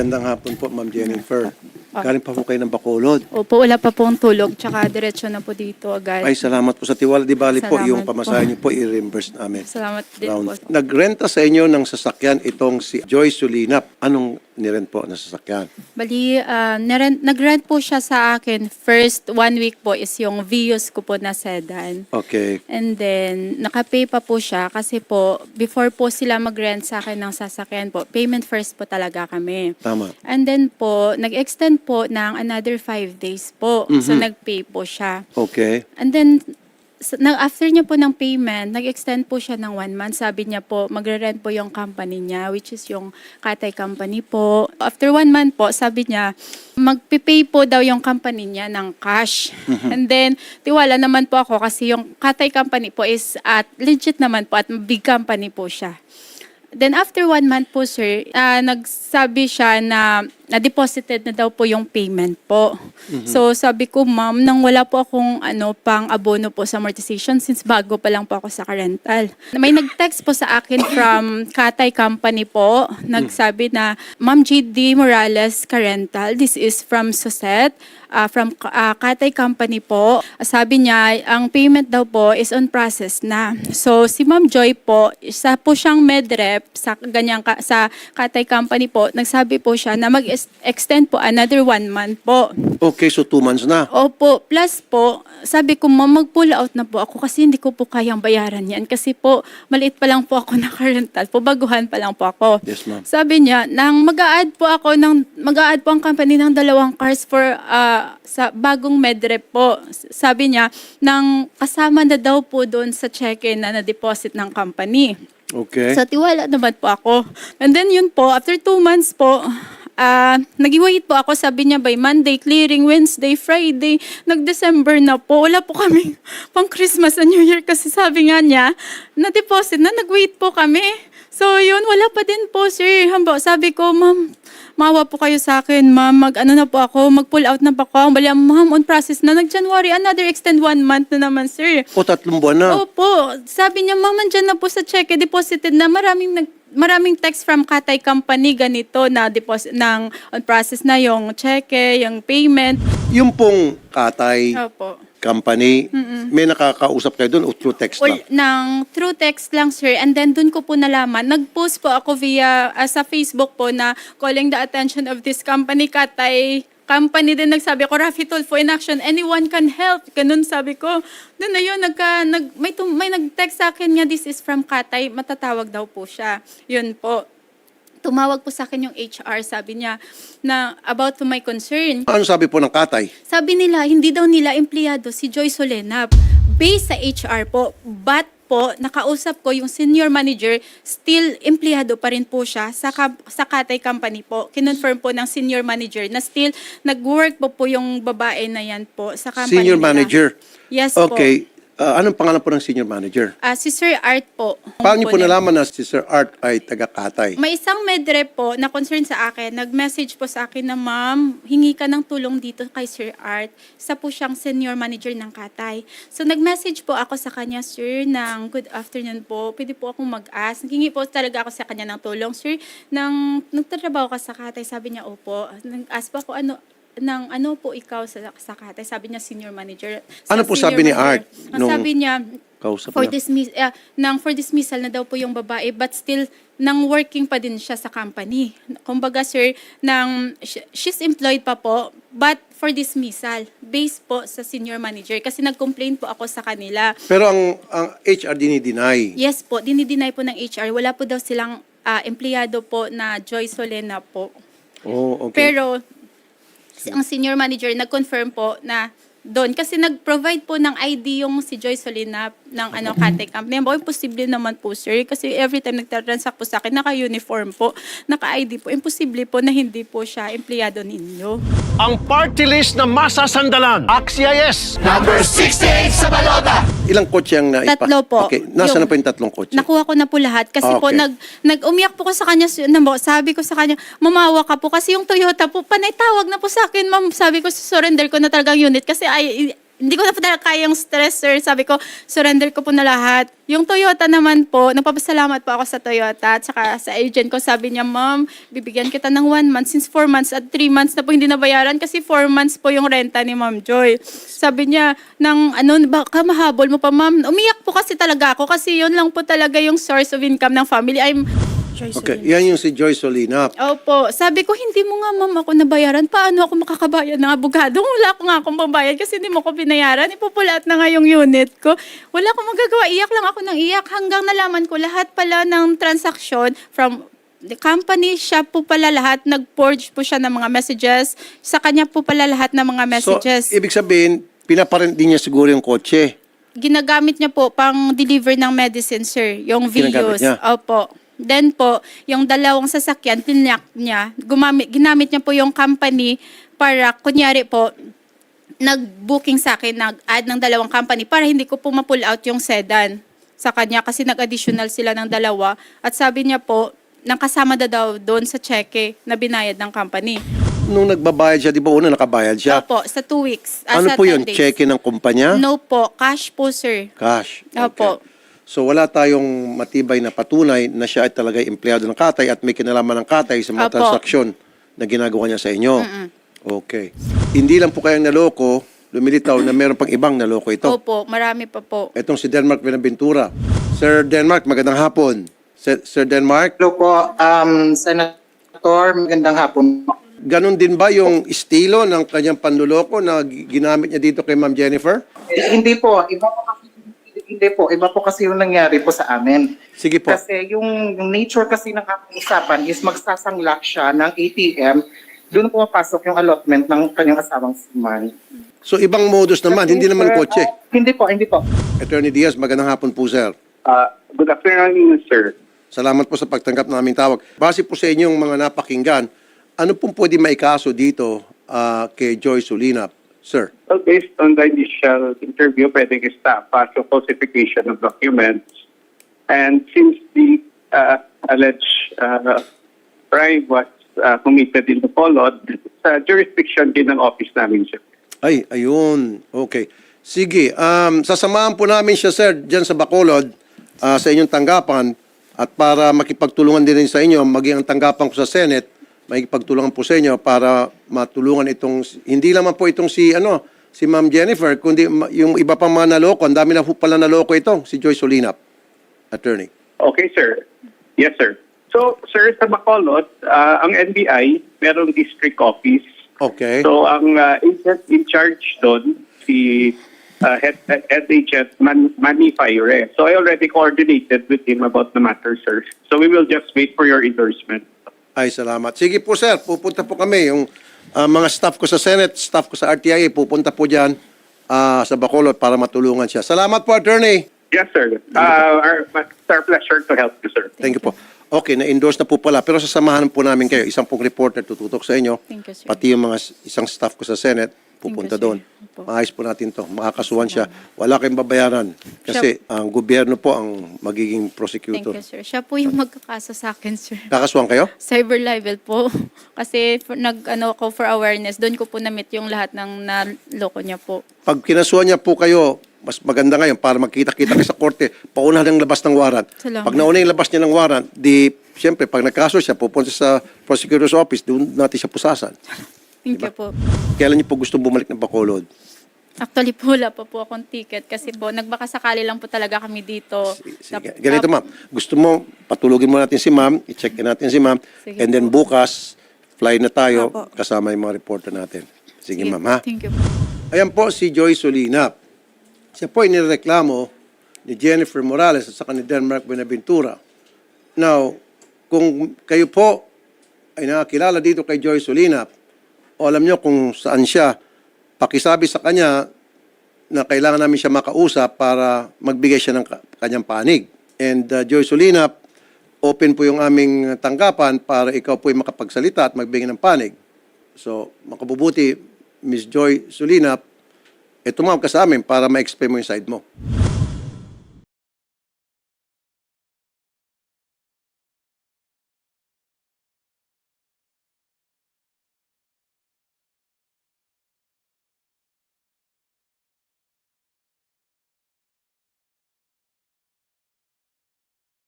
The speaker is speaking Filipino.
Magandang hapon po, Ma'am Jennifer. Galing pa po kayo ng Bacolod. Opo, wala pa pong tulog, tsaka diretso na po dito agad. Ay, salamat po sa tiwala. Di bali po, Salamat yung po. pamasahe niyo po, i-reimburse namin. Salamat din Round. po. Nagrenta sa inyo ng sasakyan itong si Joy Sulinap. Anong nirent po na sasakyan? Bali, ah, naren- nag-rent po siya sa akin. First one week po is yung Vios ko po na sedan. Okay. And then, nakapay pa po siya kasi po, before po sila mag-rent sa akin ng sasakyan po, payment first po talaga kami. Tama. And then po, nag-extend po ng another five days po. So, Mhm. nag-pay po siya. Okay. And then, s- na, after niya po ng payment, nag-extend po siya ng one month. Sabi niya po, magre-rent po yung company niya, which is yung Katay Company po. After one month po, sabi niya, magpipay po daw yung company niya ng cash. And then, tiwala naman po ako kasi yung Katay Company po is at legit naman po at big company po siya. Then after one month po, sir, ah, nagsabi siya na na-deposited na daw po yung payment po. So sabi ko, ma'am, nang wala po akong ano, pang abono po sa amortization since bago pa lang po ako sa rental. May nag-text po sa akin from Katay Company po. Nagsabi na, Ma'am GD Morales Karental, this is from Suset, ah, from ah, Katay Company po. Sabi niya, ang payment daw po is on process na. So si Ma'am Joy po, isa po siyang medrep sa ganyang ka- sa Katay Company po. Nagsabi po siya na mag-extend po another one month po. Okay, so two months na. Opo, plus po, sabi ko, ma'am, mag-pull out na po ako kasi hindi ko po kayang bayaran yan. Kasi po, maliit pa lang po ako naka-rental po, baguhan pa lang po ako. Yes, ma'am. Sabi niya, nang mag-a-add po ako ng, mag-a-add po ang company ng dalawang cars for, ah, sa bagong medrep po. Sabi niya, nang kasama na daw po doon sa check-in na na-deposit ng company. Okay. Sa tiwala naman po ako. And then yun po, after two months po, ah nag-wait po ako, sabi niya by Monday, clearing Wednesday, Friday, nag-December na po. Wala po kami pang Christmas and New Year kasi sabi nga niya, na-deposit na, nag-wait po kami. So yun, wala pa din po, sir. Hamba, sabi ko, ma'am, mawa po kayo sa akin, ma'am. Mag, ano na po ako, mag-pull out na po ako. Bali, ma'am, on process na. Nag-January, another extend one month na naman, sir. O tatlong buwan na. Opo. Sabi niya, ma'am, andyan na po sa cheque, deposited na. Maraming nag maraming text from Katay Company ganito na deposit ng on process na yung cheque, yung payment. Yung pong Katay Opo. Company, may nakakausap kayo doon o through text Or lang? ng through text lang, sir. And then dun ko po nalaman. Nag-post po ako via ah, sa Facebook po na calling the attention of this company, Katay company din nagsabi ko, Rafi Tulfo in action, anyone can help. Ganun sabi ko. Doon na yun, nagka, nag, may, tum- may nag-text sa akin nga, this is from Katay, matatawag daw po siya. Yun po. Tumawag po sa akin yung HR, sabi niya, na about to my concern. Ano sabi po ng Katay? Sabi nila, hindi daw nila empleyado si Joy Solenap. Based sa HR po, but po, nakausap ko yung senior manager, still empleyado pa rin po siya sa, sa Katay Company po. Kinonfirm po ng senior manager na still nag-work po po yung babae na yan po sa company Senior nila. manager. Yes po. Okay. Ah, anong pangalan po ng senior manager? Ah, si Sir Art po. Paano niyo po nalaman na si Sir Art ay taga-Katay? May isang medrep po na concern sa akin, nag-message po sa akin na ma'am, hingi ka ng tulong dito kay Sir Art. Isa po siyang senior manager ng Katay. So nag-message po ako sa kanya, sir, ng good afternoon po. Pwede po akong mag-ask. Hingi po talaga ako sa kanya ng tulong, sir. Nang nagtatrabaho ka sa Katay, sabi niya, opo. Nag-ask po ako, ano, ng ano po ikaw sa, sa Katay? Sabi niya, senior manager. Sa Ano po senior sabi ni. Art Ang nung sabi niya, Kausap for niya. dismiss uh, nang for dismissal na daw po yung babae but still nang working pa din siya sa company. Kumbaga sir, nang sh- she's employed pa po but for dismissal based po sa senior manager kasi nag-complain po ako sa kanila. Pero ang, ang HR dinideny. Yes po, dinideny po ng HR. Wala po daw silang ah, empleyado po na Joy Solena po. Oh, okay. Pero ang senior manager nag-confirm po na doon kasi nag-provide po ng ID yung si Joy Solina ng ano Kate Company. Boy, imposible naman po sir kasi every time nagtatransact po sa akin naka-uniform po, naka-ID po. Imposible po na hindi po siya empleyado ninyo. ang party list na masasandalan. AXIS! Ilang kotse ang naipa? Tatlo po. Okay, nasa Yung- na po yung tatlong kotse? Nakuha ko na po lahat kasi po Okay. nag nag-umiyak po ko sa kanya sabi ko sa kanya mamawa ka po kasi yung Toyota po panay tawag na po sa akin ma'am sabi ko surrender ko na talagang unit kasi ay hindi ko na po talaga kaya yung stress, sir. Sabi ko, surrender ko po na lahat. Yung Toyota naman po, nagpapasalamat po ako sa Toyota at saka sa agent ko. Sabi niya, ma'am, bibigyan kita ng one month since four months at three months na po hindi nabayaran kasi four months po yung renta ni Ma'am Joy. Sabi niya, ng ano, baka mahabol mo pa, ma'am. Umiyak po kasi talaga ako kasi yun lang po talaga yung source of income ng family. I'm Okay, yan yung si Joy Solina. Opo. Sabi ko, hindi mo nga ma'am ako nabayaran. Paano ako makakabayad ng abogado? Wala ko nga akong pambayad kasi hindi mo ko binayaran. Ipupulat na nga yung unit ko. Wala akong magagawa. Iyak lang ako ng iyak hanggang nalaman ko lahat pala ng transaction from the company, siya po pala lahat, nag-forge po siya ng mga messages. Sa kanya po pala lahat ng mga messages. So, ibig sabihin, pinaparent din niya siguro yung kotse. Ginagamit niya po pang deliver ng medicine, sir. Yung Ginagamit videos. niya? Opo. Then po, yung dalawang sasakyan, tinyak niya. Gumamit, ginamit niya po yung company para, kunyari po, nag-booking sa akin, nag-add ng dalawang company para hindi ko po ma-pull out yung sedan sa kanya kasi nag-additional sila ng dalawa. At sabi niya po, nang kasama na daw doon sa cheque na binayad ng company. Nung nagbabayad siya, di ba una nakabayad siya? Opo, sa two weeks. ah, ano sa po 10 yun? days. Cheque ng kumpanya? No po, cash po, sir. Cash. Opo. So wala tayong matibay na patunay na siya ay talaga empleyado ng Katay at may kinalaman ng Katay sa mga Opo. transaksyon na ginagawa niya sa inyo. Okay. Hindi lang po kayang naloko, lumilitaw na meron pang ibang naloko ito. Opo, marami pa po. Itong si Denmark Benaventura. Sir Denmark, magandang hapon. Sir, Sir Denmark, Hello po, um, Senator, magandang hapon. ganun din ba yung estilo ng kanyang panluloko na ginamit niya dito kay Ma'am Jennifer? Eh, hindi po, iba po kasi hindi po, iba po kasi yung nangyari po sa amin. Sige po. Kasi yung, yung nature kasi ng ating usapan is magsasanglak siya ng ATM, doon pumapasok yung allotment ng kanyang asawang si Man. So ibang modus naman, hindi naman kotse. hindi po, hindi po. Attorney Diaz, magandang hapon po, sir. Uh, good afternoon, sir. Salamat po sa pagtanggap ng aming tawag. Base po sa inyong mga napakinggan, ano pong pwede maikaso dito ah, kay Joy Sulinap, sir? Well, based on the initial interview, pwedeng estafa so falsification of documents. And since the uh, alleged uh, crime was uh, committed in Bacolod, sa jurisdiction din ng office namin, sir. Ay, ayun. Okay. Sige, um, sasamahan po namin siya, sir, dyan sa Bacolod, ah, sa inyong tanggapan, at para makipagtulungan din rin sa inyo, maging ang tanggapan ko sa Senate, makipagtulungan po sa inyo para matulungan itong, hindi naman po itong si, ano, si Ma'am Jennifer, kundi yung iba pang mga naloko, ang dami na po pala naloko ito, si Joy Solinap, attorney. Okay, sir. Yes, sir. So, sir, sa Bacolod, uh, ang NBI, merong district office Okay. So ang uh, agent in charge doon si uh, head, head agent Man, Manny Fire. So I already coordinated with him about the matter, sir. So we will just wait for your endorsement. Ay, salamat. Sige po, sir. Pupunta po kami. Yung ah, mga staff ko sa Senate, staff ko sa RTIA, pupunta po dyan ah, sa Bacolod para matulungan siya. Salamat po, attorney. Yes, sir. Uh, our, it's our pleasure to help you, sir. Thank you po. Okay, na-endorse na po pala. Pero sasamahan po namin kayo. Isang pong reporter tututok sa inyo. Thank you, sir. Pati yung mga s- isang staff ko sa Senate, pupunta Thank you, doon. Opo. Maayos po natin to. Makakasuhan siya. Wala kayong babayaran. Kasi ang gobyerno po ang magiging Thank prosecutor. you, sir. Siya po yung magkakaso sa akin, sir. Kakasuhan kayo? Cyber libel po. Kasi for, nag, ano ko for awareness, doon ko po na-meet yung lahat ng naloko niya po. Pag kinasuhan niya po kayo, mas maganda ngayon para magkita-kita kayo sa korte, pauna ng labas ng warrant. Salamat. Pag nauna yung labas niya ng warrant, di, siyempre, pag nagkaso siya, pupunta sa prosecutor's office, doon natin siya pusasan. Thank you po. Kailan niyo po gusto bumalik ng Bacolod? Actually po, wala pa po akong ticket kasi po, nagbaka sakali lang po talaga kami dito. Sige. Tap- Ganito, tap- ma'am. Gusto mo, patulugin mo natin si ma'am, i-check in natin si ma'am, Sige and then po. bukas, fly na tayo, Opo. kasama yung mga reporter natin. Sige, Sige ma'am, ha? Thank you po. Ayan po si Joy Solinap. Siya po ay nireklamo ni Jennifer Morales at saka ni Denmark Benaventura. Now, kung kayo po ay nakakilala dito kay Joy Solinap, o alam nyo kung saan siya, pakisabi sa kanya na kailangan namin siya makausap para magbigay siya ng ka- kanyang panig. And uh, Joy Solinap, open po yung aming tanggapan para ikaw po ay makapagsalita at magbigay ng panig. So, makabubuti, Miss Joy Sulinap, eh tumawag ka sa amin para ma-explain mo yung side mo.